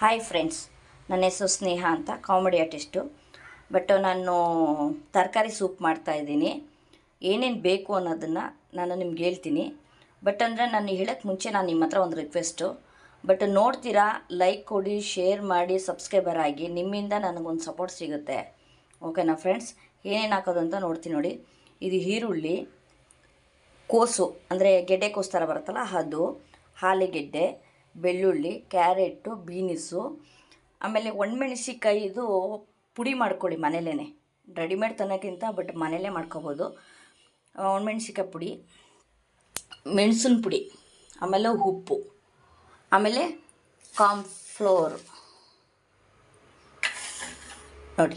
Hi friends ನನ್ನ ಹೆಸರು ಸ್ನೇಹ ಅಂತ ಕಾಮಿಡಿ ಆರ್ಟಿಸ್ಟು ಬಟ್ ನಾನು ತರಕಾರಿ ಸೂಪ್ ಮಾಡ್ತಾಯಿದ್ದೀನಿ ಏನೇನು ಬೇಕು ಅನ್ನೋದನ್ನು ನಾನು ನಿಮ್ಗೆ ಹೇಳ್ತೀನಿ. ಬಟ್ ಅಂದರೆ ನಾನು ಹೇಳೋಕ್ಕೆ ಮುಂಚೆ ನಾನು ನಿಮ್ಮ ಹತ್ರ ಒಂದು ರಿಕ್ವೆಸ್ಟು ಬಟ್ ನೋಡ್ತೀರಾ ಲೈಕ್ ಕೊಡಿ ಶೇರ್ ಮಾಡಿ ಸಬ್ಸ್ಕ್ರೈಬರ್ ಆಗಿ, ನಿಮ್ಮಿಂದ ನನಗೊಂದು ಸಪೋರ್ಟ್ ಸಿಗುತ್ತೆ. ಓಕೆನಾ ಫ್ರೆಂಡ್ಸ್ ಏನೇನು ಹಾಕೋದು ಅಂತ ನೋಡ್ತೀನಿ ನೋಡಿ. ಇದು ಈರುಳ್ಳಿ, ಕೋಸು, ಅಂದರೆ ಗೆಡ್ಡೆಕೋಸು ಥರ ಬರುತ್ತಲ್ಲ ಅದು ಆಲೂಗೆಡ್ಡೆ ಬೆಳ್ಳುಳ್ಳಿ ಕ್ಯಾರೆಟು ಬೀನಿಸು, ಆಮೇಲೆ ಒಣಮೆಣಸಿಕಾಯಿದು ಪುಡಿ ಮಾಡ್ಕೊಳ್ಳಿ ಮನೇಲೇ ರೆಡಿಮೇಡ್ ತನ್ನೋಕ್ಕಿಂತ ಬಟ್ ಮನೇಲೇ ಮಾಡ್ಕೋಬೋದು. ಒಣಮೆಣ್ಸಿಕಾಯಿ ಪುಡಿ, ಮೆಣಸಿನ ಪುಡಿ, ಆಮೇಲೆ ಉಪ್ಪು, ಆಮೇಲೆ ಕಾನ್ಫ್ಲೋರ್ ನೋಡಿ,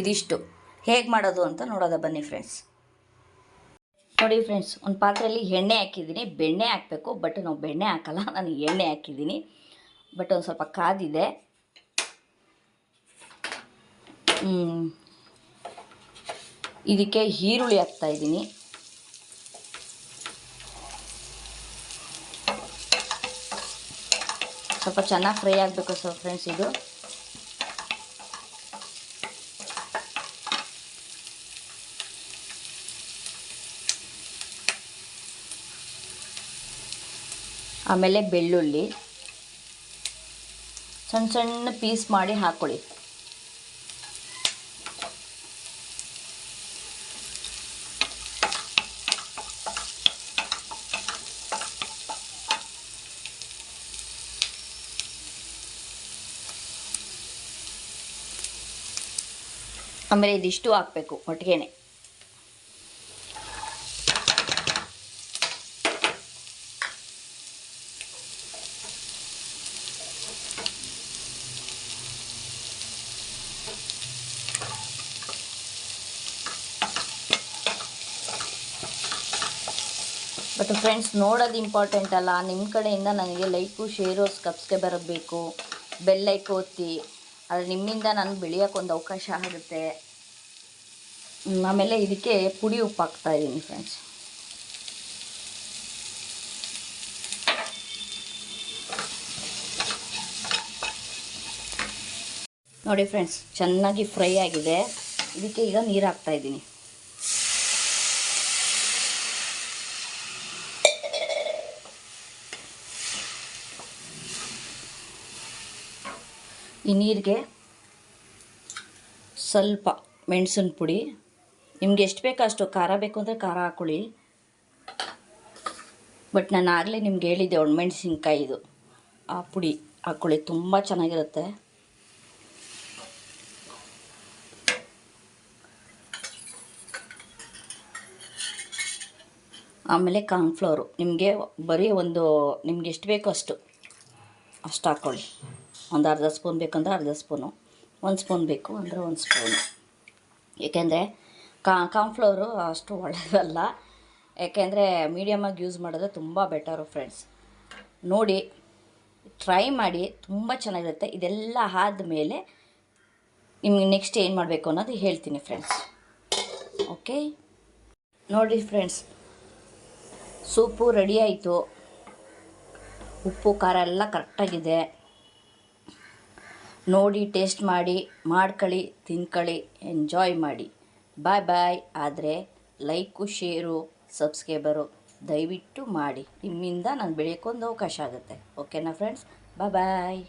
ಇದಿಷ್ಟು. ಹೇಗೆ ಮಾಡೋದು ಅಂತ ನೋಡೋದ ಬನ್ನಿ ಫ್ರೆಂಡ್ಸ್ ನೋಡಿ ಫ್ರೆಂಡ್ಸ್ ಒಂದು ಪಾತ್ರೆಯಲ್ಲಿ ಎಣ್ಣೆ ಹಾಕಿದ್ದೀನಿ. ಬೆಣ್ಣೆ ಹಾಕಬೇಕು ಬಟ್ ನಾವು ಬೆಣ್ಣೆ ಹಾಕಲ್ಲ, ನಾನು ಎಣ್ಣೆ ಹಾಕಿದ್ದೀನಿ. ಬಟ್ ಒಂದು ಸ್ವಲ್ಪ ಕಾದಿದೆ. ಇದಕ್ಕೆ ಈರುಳ್ಳಿ ಹಾಕ್ತಾ ಇದ್ದೀನಿ. ಸ್ವಲ್ಪ ಚೆನ್ನಾಗಿ ಫ್ರೈ ಆಗಬೇಕು ಸರ್ ಫ್ರೆಂಡ್ಸ್ ಇದು. ಆಮೇಲೆ ಬೆಳ್ಳುಳ್ಳಿ. ಸಣ್ಣ ಸಣ್ಣ ಪೀಸ್ ಮಾಡಿ ಹಾಕ್ಕೊಳ್ಳಿ ಆಮೇಲೆ ಇದಿಷ್ಟು ಹಾಕಬೇಕು ಒಟ್ಟಿಗೆನೆ. ಬಟ್ ಫ್ರೆಂಡ್ಸ್ ನೋಡೋದು ಇಂಪಾರ್ಟೆಂಟ್ ಅಲ್ಲ. ನಿಮ್ಮ ಕಡೆಯಿಂದ ನನಗೆ ಲೈಕು ಶೇರು ಸಬ್ಸ್ಕ್ರೈಬರ್ ಬೇಕು ಬೆಲ್ಲೈಕ್ ಒತ್ತಿ. ಆದರೆ ನಿಮ್ಮಿಂದ ನಾನು ಬೆಳೆಯೋಕೆ ಒಂದು ಅವಕಾಶ ಆಗುತ್ತೆ. ಆಮೇಲೆ ಇದಕ್ಕೆ ಪುಡಿ ಉಪ್ಪು ಹಾಕ್ತಾ ಇದ್ದೀನಿ ಫ್ರೆಂಡ್ಸ್ ನೋಡಿ ಫ್ರೆಂಡ್ಸ್ ಚೆನ್ನಾಗಿ ಫ್ರೈ ಆಗಿದೆ. ಇದಕ್ಕೆ ಈಗ ನೀರು ಹಾಕ್ತಾ ಇದ್ದೀನಿ. ಈ ನೀರಿಗೆ ಸ್ವಲ್ಪ ಮೆಣಸಿನ ಪುಡಿ. ನಿಮ್ಗೆ ಎಷ್ಟು ಬೇಕೋ ಅಷ್ಟು ಖಾರ ಬೇಕು ಅಂದರೆ ಖಾರ ಹಾಕೊಳ್ಳಿ. ಬಟ್ ನಾನು ಆಗಲೇ ನಿಮ್ಗೆ ಹೇಳಿದ್ದೆ ಒಣಮೆಣ್ಸಿನ್ಕಾಯಿದು ಆ ಪುಡಿ ಹಾಕ್ಕೊಳ್ಳಿ ತುಂಬ ಚೆನ್ನಾಗಿರುತ್ತೆ. ಆಮೇಲೆ ಕಾರ್ನ್ಫ್ಲವರು ನಿಮಗೆ ಬರೀ ಒಂದು ನಿಮ್ಗೆ ಎಷ್ಟು ಬೇಕೋ ಅಷ್ಟು ಅಷ್ಟು ಹಾಕ್ಕೊಳ್ಳಿ ಒಂದು ಅರ್ಧ ಸ್ಪೂನ್ ಬೇಕಂದ್ರೆ ಅರ್ಧ ಸ್ಪೂನು. ಒಂದು ಸ್ಪೂನ್ ಬೇಕು ಅಂದರೆ ಒಂದು ಸ್ಪೂನು. ಏಕೆಂದರೆ ಕಾರ್ನ್ಫ್ಲವರು ಅಷ್ಟು ಒಳ್ಳೆಯದಲ್ಲ ಯಾಕೆಂದರೆ ಮೀಡಿಯಮಾಗಿ ಯೂಸ್ ಮಾಡಿದ್ರೆ ತುಂಬ ಬೆಟರು ಫ್ರೆಂಡ್ಸ್ ನೋಡಿ ಟ್ರೈ ಮಾಡಿ, ತುಂಬ ಚೆನ್ನಾಗಿರುತ್ತೆ. ಇದೆಲ್ಲ ಆದಮೇಲೆ ನಿಮಗೆ ನೆಕ್ಸ್ಟ್ ಏನು ಮಾಡಬೇಕು ಅನ್ನೋದು ಹೇಳ್ತೀನಿ ಫ್ರೆಂಡ್ಸ್ ಓಕೆ ನೋಡಿ ಫ್ರೆಂಡ್ಸ್ ಸೂಪು ರೆಡಿ ಆಯಿತು. ಉಪ್ಪು, ಖಾರ ಎಲ್ಲ ಕರೆಕ್ಟಾಗಿದೆ ನೋಡಿ, ಟೇಸ್ಟ್ ಮಾಡಿ ಮಾಡ್ಕೊಳ್ಳಿ ತಿನ್ಕೊಳ್ಳಿ ಎಂಜಾಯ್ ಮಾಡಿ. ಬಾಯ್ ಬಾಯ್. ಆದರೆ ಲೈಕು, ಶೇರು, ಸಬ್ಸ್ಕ್ರೈಬರು ದಯವಿಟ್ಟು ಮಾಡಿ. ನಿಮ್ಮಿಂದ ನಾನು ಬೆಳೆಯೋಕ್ಕೊಂದು ಅವಕಾಶ ಆಗುತ್ತೆ. ಓಕೆನಾ, ಫ್ರೆಂಡ್ಸ್? ಬಾಯ್ ಬಾಯ್.